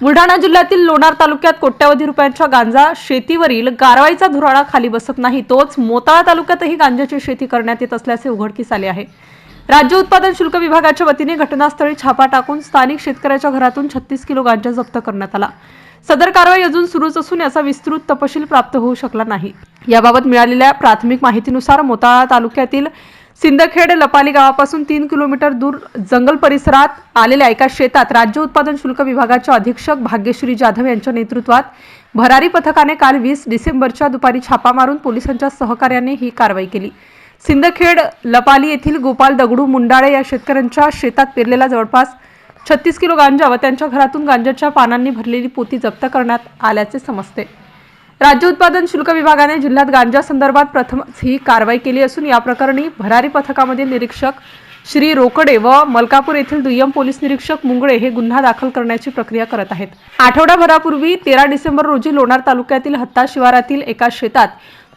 बुलढाणा जिल्ह्यातील लोणार तालुक्यात कोट्यावधी रुपयांच्या गांजा शेतीवरील कारवाईचा धुराळा खाली बसत नाही तोच मोताळा तालुक्यातही गांजाची शेती करण्यात येत असल्याचे उघडकीस आले आहे. राज्य उत्पादन शुल्क विभागाच्या वतीने घटनास्थळी छापा टाकून स्थानिक शेतकऱ्याच्या घरातून छत्तीस किलो गांजा जप्त करण्यात आला. सदर कारवाई अजून सुरूच असून याचा विस्तृत तपशील प्राप्त होऊ शकला नाही. याबाबत मिळालेल्या प्राथमिक माहितीनुसार मोताळा तालुक्यातील सिंदखेड लपाली गावापासून तीन किलोमीटर दूर जंगल परिसरात आलेल्या एका शेतात राज्य उत्पादन शुल्क विभागाच्या अधीक्षक भाग्यश्री जाधव यांच्या नेतृत्वात भरारी पथकाने काल वीस डिसेंबरच्या दुपारी छापा मारून पोलिसांच्या सहकार्याने ही कारवाई केली. सिंदखेड लपाली येथील गोपाल दगडू मुंडाळे या शेतकऱ्यांच्या शेतात पेरलेला जवळपास छत्तीस किलो गांजा व त्यांच्या घरातून गांजाच्या पानांनी भरलेली पोती जप्त करण्यात आल्याचे समजते. राज्य उत्पादन शुल्क विभागाने जिल्ह्यात गांजा संदर्भात प्रथमच ही कारवाई केली असून या प्रकरणी भरारी पथकामधील निरीक्षक श्री रोकडे व मलकापूर येथील दुय्यम पोलीस निरीक्षक मुंगळे हे गुन्हा दाखल करण्याची प्रक्रिया करत आहेत. आठवडाभरापूर्वी तेरा डिसेंबर रोजी लोणार तालुक्यातील हत्ता शिवारातील एका शेतात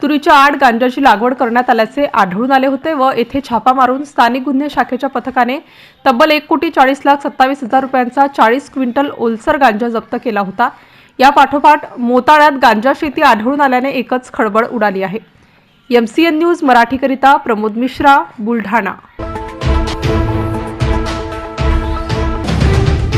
तुरीच्या आड गांजाची लागवड करण्यात आल्याचे आढळून आले होते व येथे छापा मारून स्थानिक गुन्हे शाखेच्या पथकाने तब्बल एक कोटी चाळीस लाख सत्तावीस हजार रुपयांचा चाळीस क्विंटल ओलसर गांजा जप्त केला होता. या पाठोपाठ मोताळ्यात गांजा शेती आढळून आल्याने एकच खळबळ उडाली आहे. एम सी एन न्यूज मराठीकरिता प्रमोद मिश्रा बुलढाणा.